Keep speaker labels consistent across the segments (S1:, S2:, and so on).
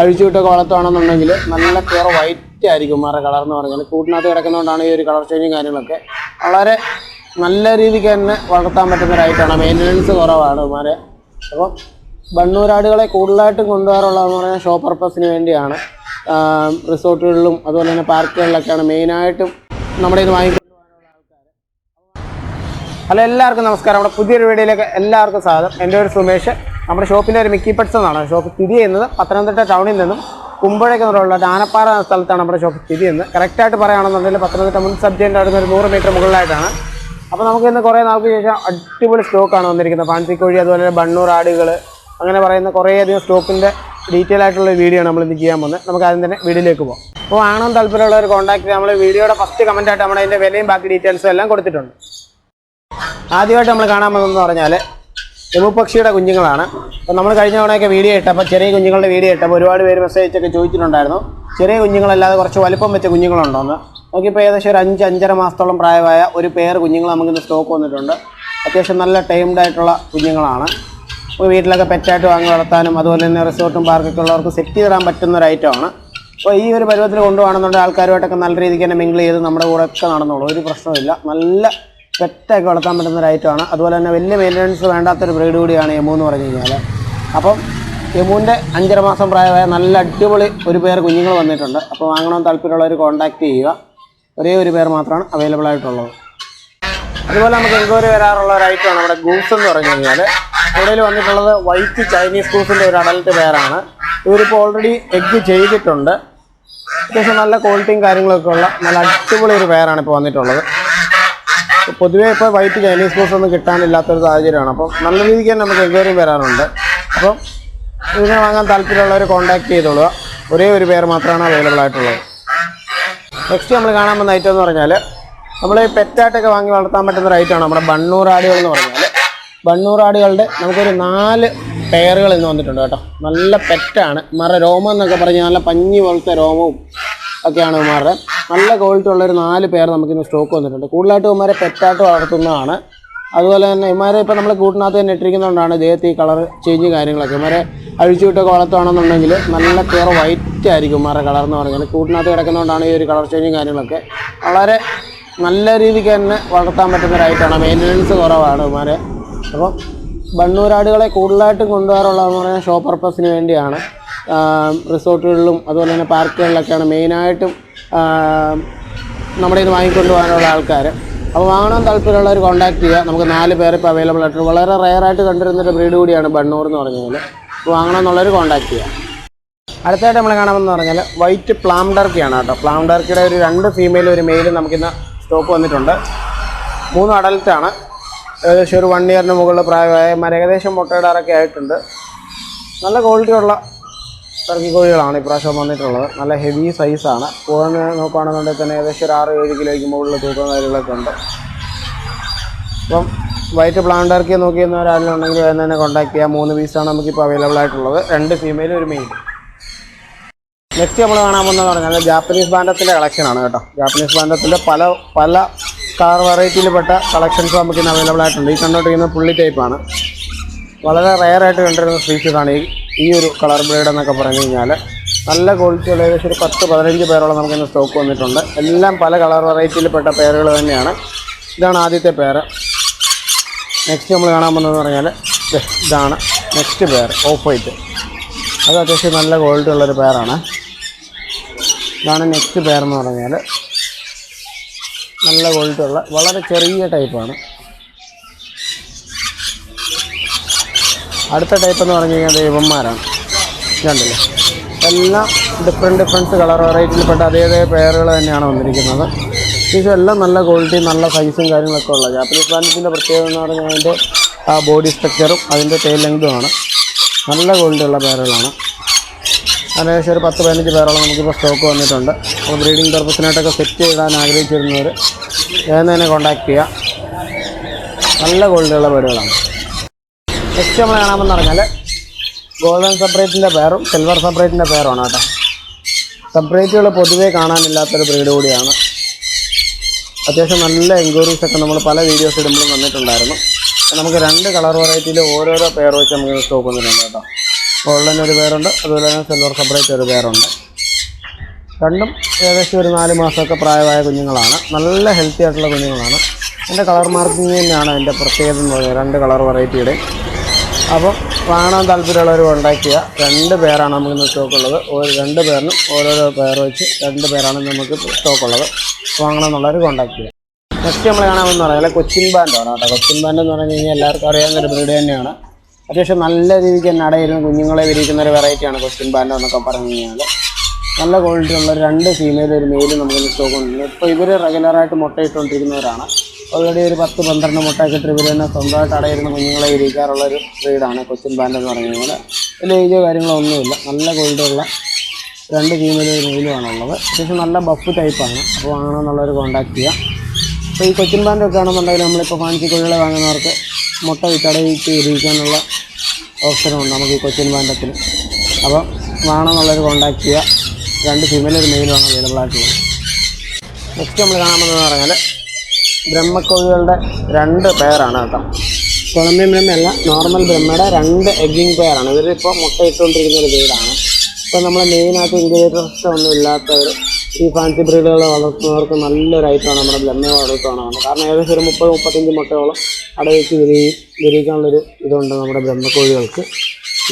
S1: അഴിച്ചുവിട്ടൊക്കെ വളർത്തുകയാണെന്നുണ്ടെങ്കിൽ നല്ല pure white ആയിരിക്കും മാറ കളർ എന്ന് പറഞ്ഞാൽ കൂട്ടിനകത്ത് കിടക്കുന്നതുകൊണ്ടാണ് ഈ ഒരു കളർ ചേഞ്ചും കാര്യങ്ങളൊക്കെ വളരെ നല്ല രീതിക്ക് തന്നെ വളർത്താൻ പറ്റുന്ന ഒരായിട്ടാണ് മെയിന്റനൻസ് കുറവാണ് ഇവന്മാരെ അപ്പം ബണ്ണൂരാടുകളെ കൂടുതലായിട്ടും കൊണ്ടുപോകാറുള്ളതെന്ന് പറഞ്ഞാൽ ഷോ പർപ്പസിന് വേണ്ടിയാണ്. റിസോർട്ടുകളിലും അതുപോലെ തന്നെ പാർക്കുകളിലൊക്കെയാണ് മെയിനായിട്ടും നമ്മുടെ ഇത് വാങ്ങിക്കുന്നത് ഹലോ എല്ലാവർക്കും നമസ്കാരം. നമ്മുടെ പുതിയൊരു വീഡിയോയിലേക്ക് എല്ലാവർക്കും സ്വാഗതം. എന്റെ ഒരു സുമേഷ്. നമ്മുടെ ഷോപ്പിന്റെ ഒരു മിക്കി പെട്സ് എന്നാണ്. ഷോപ്പ് സ്ഥിതി ചെയ്യുന്നത് പത്തനംതിട്ട ടൗണിൽ നിന്നും കുമ്പഴയ്ക്ക് എന്നുള്ള ആനപ്പാറ എന്ന സ്ഥലത്താണ് നമ്മുടെ ഷോപ്പ് സ്ഥിതി ചെയ്യുന്നത്. കറക്റ്റായിട്ട് പറയുകയാണെന്നുണ്ടെങ്കിൽ പത്തനംതിട്ട മുൻ സബ്ജെന്റ് അടുത്ത് ഒരു നൂറ് മീറ്റർ മുകളിലായിട്ടാണ്. അപ്പോൾ നമുക്ക് ഇന്ന് കുറേ നാൾക്ക് ശേഷം അടിപൊളി സ്റ്റോക്കാണ് വന്നിരിക്കുന്നത്. പാൻസിക്കോഴി അതുപോലെ തന്നെ ബണ്ണൂർ ആടുകൾ അങ്ങനെ പറയുന്ന കുറേയധികം സ്റ്റോക്കിന്റെ ഡീറ്റെയിൽ ആയിട്ടുള്ള വീഡിയോ ആണ് നമ്മൾ ഇന്ന് ചെയ്യാൻ പോകുന്നത്. നമുക്ക് ആദ്യം തന്നെ വീഡിയോയിലേക്ക് പോകാം. അപ്പോൾ വാങ്ങണം താല്പര്യമുള്ളവർ കോൺടാക്ട് നമ്മൾ വീഡിയോയുടെ ഫസ്റ്റ് കമന്റായിട്ട് നമ്മൾ അതിന്റെ വിലയും ബാക്കി ഡീറ്റെയിൽസും എല്ലാം കൊടുത്തിട്ടുണ്ട്. ആദ്യമായിട്ട് നമ്മൾ കാണാൻ പോകുന്നതെന്ന് പറഞ്ഞാൽ എമുപക്ഷിയുടെ കുഞ്ഞുങ്ങളാണ്. അപ്പോൾ നമ്മൾ കഴിഞ്ഞ തവണയൊക്കെ വീഡിയോ ഇട്ടപ്പോൾ ചെറിയ കുഞ്ഞുങ്ങളുടെ വീഡിയോ ഇട്ടപ്പോൾ ഒരുപാട് പേര് മെസ്സേജ് ഒക്കെ ചോദിച്ചിട്ടുണ്ടായിരുന്നു. ചെറിയ കുഞ്ഞുങ്ങളല്ലാതെ കുറച്ച് വലുപ്പം വെച്ച കുഞ്ഞുങ്ങളുണ്ടോന്ന്. നോക്കിയപ്പോൾ ഏകദേശം ഒരു അഞ്ച് അഞ്ചര മാസത്തോളം പ്രായമായ ഒരു പെയർ കുഞ്ഞുങ്ങൾ നമുക്കിന്ന് സ്റ്റോക്ക് വന്നിട്ടുണ്ട്. അത്യാവശ്യം നല്ല ടൈംഡ് ആയിട്ടുള്ള കുഞ്ഞുങ്ങളാണ്. നമുക്ക് വീട്ടിലൊക്കെ പെറ്റായിട്ട് വാങ്ങി വളർത്താനും അതുപോലെ തന്നെ റിസോർട്ടും പാർക്കൊക്കെ ഉള്ളവർക്ക് സെറ്റ് ചെയ്തിടാൻ പറ്റുന്ന ഒരു ഐറ്റമാണ് അപ്പോൾ ഈ ഒരു പരുവത്തിൽ കൊണ്ടുപോകണമെന്നുണ്ടെങ്കിൽ ആൾക്കാരുമായിട്ടൊക്കെ നല്ല രീതിക്ക് തന്നെ മിങ്കിൾ ചെയ്ത് നമ്മുടെ കൂടെ ഒക്കെ നടന്നോളൂ. ഒരു പ്രശ്നമില്ല നല്ല പെറ്റാക്കി വളർത്താൻ പറ്റുന്ന ഒരു ഐറ്റമാണ് അതുപോലെ തന്നെ വലിയ മെയിന്റനൻസ് വേണ്ടാത്തൊരു ബ്രീഡ് കൂടിയാണ് യമു എന്ന് പറഞ്ഞു കഴിഞ്ഞാൽ അപ്പം യമുവിന്റെ അഞ്ചര മാസം പ്രായമായ നല്ല അടിപൊളി ഒരു പേർ കുഞ്ഞുങ്ങൾ വന്നിട്ടുണ്ട്. അപ്പോൾ വാങ്ങണമെന്ന് താല്പര്യമുള്ളവർ കോൺടാക്ട് ചെയ്യുക. ഒരേ ഒരു പേർ മാത്രമാണ് അവൈലബിൾ ആയിട്ടുള്ളത്. അതുപോലെ നമുക്ക് എൻക്വയറി വരാറുള്ള ഒരു ഐറ്റമാണ് നമ്മുടെ ഗൂസ് എന്ന് പറഞ്ഞു കഴിഞ്ഞാൽ ഇവിടയിൽ വന്നിട്ടുള്ളത് വൈറ്റ് ചൈനീസ് ഗൂസിന്റെ ഒരു അഡൽട്ട് പേരാണ് ഇവരിപ്പോൾ ഓൾറെഡി എഗ്ഗ് ചെയ്തിട്ടുണ്ട്. അത്യാവശ്യം നല്ല ക്വാളിറ്റിയും കാര്യങ്ങളൊക്കെ ഉള്ള നല്ല അടിപൊളി ഒരു പേരാണ് ഇപ്പോൾ വന്നിട്ടുള്ളത്. പൊതുവേ ഇപ്പോൾ വൈറ്റ് ചൈനീസ് ബോസ് ഒന്നും കിട്ടാനില്ലാത്തൊരു സാഹചര്യമാണ്. അപ്പം നല്ല രീതിക്ക് തന്നെ നമുക്ക് എൻക്വയറിയും വരാറുണ്ട്. അപ്പം ഇതിനെ വാങ്ങാൻ താല്പര്യമുള്ളവർ കോൺടാക്ട് ചെയ്തോളുക. ഒരേ ഒരു പേര് മാത്രമാണ് അവൈലബിൾ ആയിട്ടുള്ളത്. നെക്സ്റ്റ് നമ്മൾ കാണാൻ വന്ന ഐറ്റം എന്ന് പറഞ്ഞാൽ നമ്മൾ പെറ്റായിട്ടൊക്കെ വാങ്ങി വളർത്താൻ പറ്റുന്ന ഒരു ഐറ്റമാണ് നമ്മുടെ ബണ്ണൂർ ആടുകൾ എന്ന് പറഞ്ഞാൽ. ബണ്ണൂർ ആടുകളുടെ നമുക്കൊരു നാല് പെയറുകൾ ഇന്ന് വന്നിട്ടുണ്ട് കേട്ടോ. നല്ല പെറ്റാണ് മറ രോമം എന്നൊക്കെ പറഞ്ഞാൽ നല്ല പഞ്ഞി പോലത്തെ രോമവും ഒക്കെയാണ് ഇവന്മാരുടെ. നല്ല ക്വാളിറ്റി ഉള്ള ഒരു നാല് പേർ നമുക്കിന്ന് സ്റ്റോക്ക് വന്നിട്ടുണ്ട്. കൂടുതലായിട്ട് ഇവന്മാരെ പെറ്റായിട്ട് വളർത്തുന്നതാണ്. അതുപോലെ തന്നെ ഇമാരെ ഇപ്പോൾ നമ്മൾ കൂട്ടിനകത്ത് തന്നെ ഇട്ടിരിക്കുന്നതുകൊണ്ടാണ് ദേഹത്ത് ഈ കളർ ചേഞ്ച് കാര്യങ്ങളൊക്കെ. ഇവന്മാരെ അഴിച്ചുവിട്ടൊക്കെ വളർത്തുകയാണെന്നുണ്ടെങ്കിൽ നല്ല പ്യുവർ വൈറ്റ് ആയിരിക്കും ഉമാരെ കളർ എന്ന് പറഞ്ഞാൽ കൂട്ടിനകത്ത് കിടക്കുന്നതുകൊണ്ടാണ് ഈ ഒരു കളർ ചേഞ്ചും കാര്യങ്ങളൊക്കെ. വളരെ നല്ല രീതിക്ക് തന്നെ വളർത്താൻ പറ്റുന്ന ഒരു ഐറ്റമാണ് മെയിന്റനൻസ് കുറവാണ് ഉമാരെ അപ്പം ബണ്ണൂരാടുകളെ കൂടുതലായിട്ടും കൊണ്ടുപോകാറുള്ളതെന്ന് പറഞ്ഞാൽ ഷോ പർപ്പസിന് വേണ്ടിയാണ്. റിസോർട്ടുകളിലും അതുപോലെ തന്നെ പാർക്കുകളിലൊക്കെയാണ് മെയിനായിട്ടും നമ്മുടെ ഇത് വാങ്ങിക്കൊണ്ട് പോകാനുള്ള ആൾക്കാർ അപ്പോൾ വാങ്ങണം താല്പര്യമുള്ളവർ കോൺടാക്ട് ചെയ്യുക നമുക്ക് നാല് പേർ ഇപ്പോൾ അവൈലബിൾ ആയിട്ടുണ്ട്. വളരെ റയറായിട്ട് കണ്ടിരുന്നൊരു ബ്രീഡ് കൂടിയാണ് ബണ്ണൂർ എന്ന് പറഞ്ഞാൽ അപ്പോൾ വാങ്ങണം എന്നുള്ളവർ കോൺടാക്ട് ചെയ്യുക അടുത്തായിട്ട് നമ്മൾ കാണാമെന്ന് പറഞ്ഞാൽ വൈറ്റ് പ്ലാം ഡർക്കിയാണ് കേട്ടോ. പ്ലാം ഡർക്കിയുടെ ഒരു രണ്ട് ഫീമെയിലും ഒരു മെയിലും നമുക്കിന്ന് സ്റ്റോക്ക് വന്നിട്ടുണ്ട്. മൂന്ന് അഡൽട്ടാണ് ഏകദേശം ഒരു വൺ ഇയറിന് മുകളിൽ പ്രായമായ ഏകദേശം മുട്ടയിടാറൊക്കെ ആയിട്ടുണ്ട്. നല്ല ക്വാളിറ്റി ഉള്ള ടർക്കി കോഴികളാണ് ഇപ്രാവശ്യം വന്നിട്ടുള്ളത്. നല്ല ഹെവി സൈസാണ് പോകുന്ന നോക്കുകയാണെന്നുണ്ടെങ്കിൽ തന്നെ ഏകദേശം ഒരു ആറ് ഏഴ് കിലോയ്ക്ക് മുകളിൽ തൂക്കം കാര്യങ്ങളൊക്കെ ഉണ്ട്. അപ്പം വൈറ്റ് പ്ലാൻ ടർക്കി നോക്കിയിരുന്ന ഒരാളുണ്ടെങ്കിൽ വേഗം തന്നെ കോൺടാക്ട് ചെയ്യാം. മൂന്ന് പീസാണ് നമുക്കിപ്പോൾ അവൈലബിൾ ആയിട്ടുള്ളത്. രണ്ട് ഫീമെയിലും ഒരു മെയിലും നെക്സ്റ്റ് നമ്മൾ കാണാൻ പോകുന്നത് പറഞ്ഞാൽ ജാപ്പനീസ് ബാൻഡത്തിന്റെ കളക്ഷനാണ് കേട്ടോ. ജാപ്പനീസ് ബാൻഡത്തിന്റെ പല പല കളർ വെറൈറ്റിയിൽപ്പെട്ട കളക്ഷൻസ് നമുക്ക് ഇന്ന് അവൈലബിൾ ആയിട്ടുണ്ട്. ഈ കണ്ടോണ്ടിരിക്കുന്ന പുള്ളി ടൈപ്പാണ് വളരെ റയറായിട്ട് കണ്ടിരുന്ന സ്പീഷീസാണ് ഈ ഈ ഒരു കളർ ബ്ലേഡ് എന്നൊക്കെ പറഞ്ഞു കഴിഞ്ഞാൽ നല്ല ക്വാളിറ്റിയുള്ള ഏകദേശം ഒരു പത്ത് പതിനഞ്ച് പേരോളം നമുക്കിന്ന് സ്റ്റോക്ക് വന്നിട്ടുണ്ട്. എല്ലാം പല കളർ വെറൈറ്റിയിൽപ്പെട്ട പേരുകൾ തന്നെയാണ്. ഇതാണ് ആദ്യത്തെ പേര്. നെക്സ്റ്റ് നമ്മൾ കാണാൻ പോകുന്നതെന്ന് പറഞ്ഞാൽ ഇതാണ് നെക്സ്റ്റ് പേർ ഓഫ് വൈറ്റ് അത് അത്യാവശ്യം നല്ല ക്വാളിറ്റി ഉള്ളൊരു പേരാണ്. ഇതാണ് നെക്സ്റ്റ് പേരെന്ന് പറഞ്ഞാൽ നല്ല ക്വാളിറ്റി ഉള്ള വളരെ ചെറിയ ടൈപ്പാണ് അടുത്ത ടൈപ്പ് എന്ന് പറഞ്ഞു കഴിഞ്ഞാൽ ദൈവന്മാരാണ് കണ്ടില്ലേ? എല്ലാം ഡിഫറെന്റ് ഡിഫറൻസ് കളർ വെറൈറ്റിയിൽപ്പെട്ട അതേ അതേ പെയറുകൾ തന്നെയാണ് വന്നിരിക്കുന്നത്. ഇത് എല്ലാം നല്ല ക്വാളിറ്റി നല്ല സൈസും കാര്യങ്ങളൊക്കെ ഉള്ള ജാപ്പനീസ് പ്ലാനറ്റിന്റെ പ്രത്യേകത എന്ന് പറഞ്ഞാൽ അതിന്റെ ആ ബോഡി സ്ട്രക്ചറും അതിന്റെ ടൈൽ ലെങ്തുമാണ് നല്ല ക്വാളിറ്റി ഉള്ള പെയറുകളാണ് ഏകദേശം ഒരു പത്ത് പതിനഞ്ച് പേരോളം നമുക്കിപ്പോൾ സ്റ്റോക്ക് വന്നിട്ടുണ്ട്. അപ്പോൾ ബ്രീഡിംഗ് പർപ്പസിനായിട്ടൊക്കെ സെറ്റ് ചെയ്യാൻ ആഗ്രഹിച്ചിരുന്നവർ വേഗം തന്നെ കോൺടാക്റ്റ് ചെയ്യുക നല്ല ക്വാളിറ്റിയുള്ള ബേഡുകളാണ് നെക്സ്റ്റ് നമ്മൾ കാണാമെന്ന് പറഞ്ഞാൽ ഗോൾഡൻ സെപ്പറേറ്റിന്റെ പേറും സിൽവർ സെപ്പറേറ്റിന്റെ പേറുമാണ് കേട്ടോ. സെപ്പറേറ്റുകൾ പൊതുവേ കാണാനില്ലാത്തൊരു ബ്രീഡ് കൂടിയാണ്. അത്യാവശ്യം നല്ല എൻക്വയറീസ് ഒക്കെ നമ്മൾ പല വീഡിയോസ് ഇടുമ്പോഴും വന്നിട്ടുണ്ടായിരുന്നു. നമുക്ക് രണ്ട് കളർ വെറൈറ്റിയിൽ ഓരോരോ പേർ വെച്ച് നമുക്ക് സ്റ്റോക്ക് വന്നിട്ടുണ്ട് കേട്ടോ. ഗോൾഡൻ ഒരു പേരുണ്ട് അതുപോലെ തന്നെ സിൽവർ സെപ്പറേറ്റ് ഒരു പേരുണ്ട് രണ്ടും ഏകദേശം ഒരു നാല് മാസമൊക്കെ പ്രായമായ കുഞ്ഞുങ്ങളാണ്. നല്ല ഹെൽത്തി ആയിട്ടുള്ള കുഞ്ഞുങ്ങളാണ്. എന്റെ കളർ മാർക്കിങ് തന്നെയാണ് എന്റെ പ്രത്യേകത എന്ന് പറയുന്നത് രണ്ട് കളർ വെറൈറ്റിയുടെ അപ്പോൾ കാണാൻ താല്പര്യമുള്ളവർ കോണ്ടാക്ട് ചെയ്യുക. രണ്ട് പേരാണ് നമുക്ക് ഇന്ന് സ്റ്റോക്കുള്ളത് ഒരു രണ്ട് പേരിനും ഓരോരോ പേർ വെച്ച് രണ്ട് പേരാണ് നമുക്ക് സ്റ്റോക്കുള്ളത് വാങ്ങണമെന്നുള്ളവർ കോണ്ടാക്ട് ചെയ്യുക. നെക്സ്റ്റ് നമ്മൾ കാണാമെന്ന് പറഞ്ഞാൽ കൊച്ചിൻ ബാൻഡാണ് കേട്ടോ. കൊച്ചിൻ ബാൻഡ് എന്ന് പറഞ്ഞു കഴിഞ്ഞാൽ എല്ലാവർക്കും അറിയാവുന്ന ഒരു ബ്രീഡ് തന്നെയാണ്. അത്യാവശ്യം നല്ല രീതിക്ക് തന്നെ അടയിരുന്ന് കുഞ്ഞുങ്ങളെ വിരിക്കുന്ന ഒരു വെറൈറ്റിയാണ് കൊച്ചിൻ ബാൻഡ് എന്നൊക്കെ പറഞ്ഞു കഴിഞ്ഞാൽ നല്ല ക്വാളിറ്റി ഉള്ള രണ്ട് ഫീമെയിൽ ഒരു മെയിലും നമുക്ക് സ്റ്റോക്ക് ഉണ്ട്. ഇപ്പോൾ ഇവർ റെഗുലറായിട്ട് മുട്ടയിട്ടുകൊണ്ടിരിക്കുന്നവരാണ് ഓൾറെഡി ഒരു പത്ത് പന്ത്രണ്ട് മുട്ടയൊക്കെ ഇട്ട് ഇവർ തന്നെ സ്വന്തമായിട്ട് അടയിരുന്ന കുഞ്ഞുങ്ങളെ ഇരിക്കാറുള്ള ഒരു ബ്രീഡാണ് കൊച്ചിൻ ബാൻഡ് എന്ന് പറയുന്നത്. വലിയ ഏജോ കാര്യങ്ങളോ ഒന്നുമില്ല നല്ല ഗോൾഡുള്ള രണ്ട് ഫീമെയിൽ ഒരു മെയിലുമാണ് ഉള്ളത് അത്യാവശ്യം നല്ല ബഫ് ടൈപ്പാണ് അപ്പോൾ വാങ്ങണമെന്നുള്ളവർ കോൺടാക്ട് ചെയ്യുക അപ്പോൾ ഈ കൊച്ചിൻ ബാൻഡൊക്കെ ആണെന്നുണ്ടെങ്കിൽ നമ്മളിപ്പോൾ ഫാൻസി കോഴികളെ വാങ്ങുന്നവർക്ക് മുട്ട വിറ്റടയിട്ട് ഇരിക്കാനുള്ള ഓപ്ഷനുണ്ട് നമുക്ക് ഈ കൊച്ചിൻ ബാൻഡത്തിൽ അപ്പോൾ വേണമെന്നുള്ളവർ കോൺടാക്ട് ചെയ്യുക രണ്ട് ഫീമെയിൽ ഒരു മെയിലുമാണ് അവൈലബിൾ ആയിട്ടുള്ളത്. നെക്സ്റ്റ് നമ്മൾ കാണാമെന്ന് പറഞ്ഞാൽ ബ്രഹ്മക്കോഴികളുടെ രണ്ട് പെയറാണ് കേട്ടോ. കൊളമ്പിയൻ ബ്രഹ്മയല്ല നോർമൽ ബ്രഹ്മയുടെ രണ്ട് എഗ്ഗിങ് പെയറാണ് ഇവരിപ്പോൾ മുട്ട ഇട്ടുകൊണ്ടിരിക്കുന്ന ഒരു വീടാണ്. ഇപ്പോൾ നമ്മൾ മെയിനായിട്ട് ഇൻക്യുബേറ്റർ സിസ്റ്റം ഒന്നും ഇല്ലാത്തവർ ഈ ഫാൻസി ബ്രീഡുകളെ വളർത്തുന്നവർക്ക് നല്ലൊരു ഐറ്റമാണ് നമ്മുടെ ബ്രഹ്മയെ വളർത്തുകയാണ് കാരണം ഏകദേശം ഒരു മുപ്പത് മുപ്പത്തഞ്ച് മുട്ടയോളം അടവെച്ച് വിരി വിരിയിക്കാനുള്ളൊരു ഇതുണ്ട് നമ്മുടെ ബ്രഹ്മക്കോഴികൾക്ക്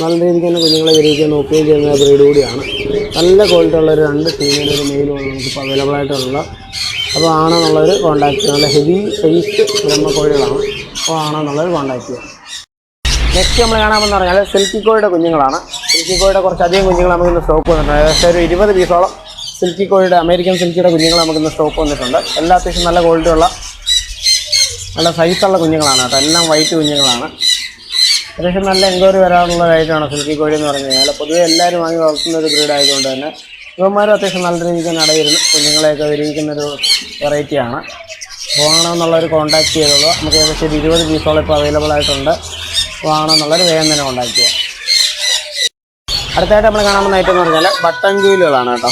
S1: നല്ല രീതിക്ക് തന്നെ കുഞ്ഞുങ്ങളെ വിരിയിക്കാൻ നോക്കുകയും ചെയ്യുന്ന ബ്രീഡ് കൂടിയാണ്. നല്ല ക്വാളിറ്റി ഉള്ള ഒരു രണ്ട് ഫീമെയിൽ ഒരു മെയിലുമാണ് നമുക്കിപ്പോൾ അവൈലബിൾ ആയിട്ടുള്ള അപ്പോൾ ആണെന്നുള്ളവർ കോൺടാക്ട് ചെയ്യുക. നല്ല ഹെവി സൈസ് ബ്രഹ്മക്കോഴികളാണ്. അപ്പോൾ ആണെന്നുള്ളവർ കോൺടാക്ട് ചെയ്യുക. നെക്സ്റ്റ് നമ്മൾ കാണാമെന്ന് പറഞ്ഞാൽ സിൽക്കി കോഴിയുടെ കുഞ്ഞുങ്ങളാണ്. സിൽക്കി കോഴിയുടെ കുറച്ചധികം കുഞ്ഞുങ്ങൾ നമുക്ക് ഇന്ന് സ്റ്റോക്ക് വന്നിട്ടുണ്ട്. ഏകദേശം ഒരു ഇരുപത് പീസോളം സിൽക്കി കോഴിയുടെ അമേരിക്കൻ സിൽക്കിയുടെ കുഞ്ഞുങ്ങൾ നമുക്ക് ഇന്ന് സ്റ്റോക്ക് വന്നിട്ടുണ്ട്. എല്ലാ അത്യാവശ്യം നല്ല ക്വാളിറ്റി ഉള്ള നല്ല സൈസുള്ള കുഞ്ഞുങ്ങളാണ് കേട്ടോ. എല്ലാം വൈറ്റ് കുഞ്ഞുങ്ങളാണ്. അത്യാവശ്യം നല്ല എൻക്വയറി വരാനുള്ള കാര്യമാണ് സിൽക്കി കോഴി എന്ന് പറഞ്ഞു കഴിഞ്ഞാൽ പൊതുവെ എല്ലാവരും വാങ്ങി വളർത്തുന്ന ഒരു ബ്രീഡ് ആയതുകൊണ്ട് തന്നെ ഇവന്മാരും അത്യാവശ്യം നല്ല രീതിക്ക് തന്നെ അടയിരുന്നു കുഞ്ഞുങ്ങളെയൊക്കെ വിരിയിക്കുന്ന ഒരു വെറൈറ്റിയാണ് വാങ്ങണമെന്നുള്ളൊരു കോൺടാക്ട് ചെയ്തോളൂ. നമുക്ക് ഏകദേശം ഒരു ഇരുപത് പീസോളം ഇപ്പോൾ അവൈലബിൾ ആയിട്ടുണ്ട്. വാങ്ങണമെന്നുള്ളൊരു വേഗം തന്നെ കോൺടാക്ട് ചെയ്യാം. അടുത്തായിട്ട് നമ്മൾ കാണാൻ ഐറ്റം എന്ന് പറഞ്ഞാൽ ബട്ടൺ കുയിലുകളാണ് കേട്ടോ.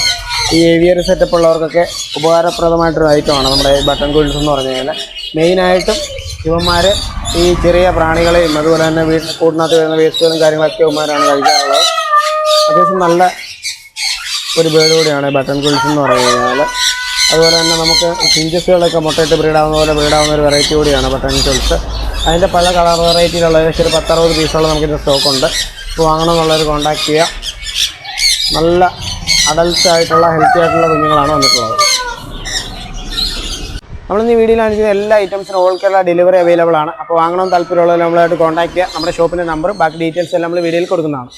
S1: ഈ ഏവിയറി സെറ്റപ്പ് ഉള്ളവർക്കൊക്കെ ഉപകാരപ്രദമായിട്ടൊരു ഐറ്റമാണ് നമ്മുടെ ബട്ടൺ കുയിൽസ് എന്ന് പറഞ്ഞു കഴിഞ്ഞാൽ മെയിനായിട്ടും ഇവന്മാർ ഈ ചെറിയ പ്രാണികളെയും അതുപോലെ തന്നെ വീട്ടിൽ കൂടിനകത്ത് വരുന്ന വേസ്റ്റുകളും കാര്യങ്ങളൊക്കെ ഇവന്മാരാണ് കഴിക്കാറുള്ളത്. അത്യാവശ്യം നല്ല ഒരു ബേർഡ് കൂടിയാണ് ബട്ടൺ കുയിൽസ് എന്ന് പറഞ്ഞു കഴിഞ്ഞാൽ അതുപോലെ തന്നെ നമുക്ക് ഫിഞ്ചസുകളൊക്കെ മുട്ടയിട്ട് ബ്രീഡാവുന്ന പോലെ ബ്രീഡാവുന്ന ഒരു വെറൈറ്റി കൂടിയാണ് ബട്ടൺ കുയിൽസ് അതിന്റെ പല കളർ വെറൈറ്റിയിലുള്ള ഏകദേശം ഒരു പത്തറുപത് പീസോളം നമുക്കിത് സ്റ്റോക്കുണ്ട് അപ്പോൾ വാങ്ങണമെന്നുള്ളവർ കോൺടാക്ട് ചെയ്യുക നല്ല അഡൽട്ട് ആയിട്ടുള്ള ഹെൽത്തി ആയിട്ടുള്ള കുഞ്ഞുങ്ങളാണ് വന്നിട്ടുള്ളത്. നമ്മളിന്ന് ഈ വീഡിയോയിൽ കാണിക്കുന്ന എല്ലാ ഐറ്റംസിനും ഓൾ കേരള ഡെലിവറി അവൈലബിൾ ആണ്. അപ്പോൾ വാങ്ങണം താല്പര്യമുള്ളവർ നമ്മളായിട്ട് കോൺടാക്ട് ചെയ്യുക നമ്മുടെ ഷോപ്പിന്റെ നമ്പർ ബാക്കി ഡീറ്റെയിൽസ് എല്ലാം നമ്മൾ വീഡിയോയിൽ കൊടുക്കുന്നതാണ്.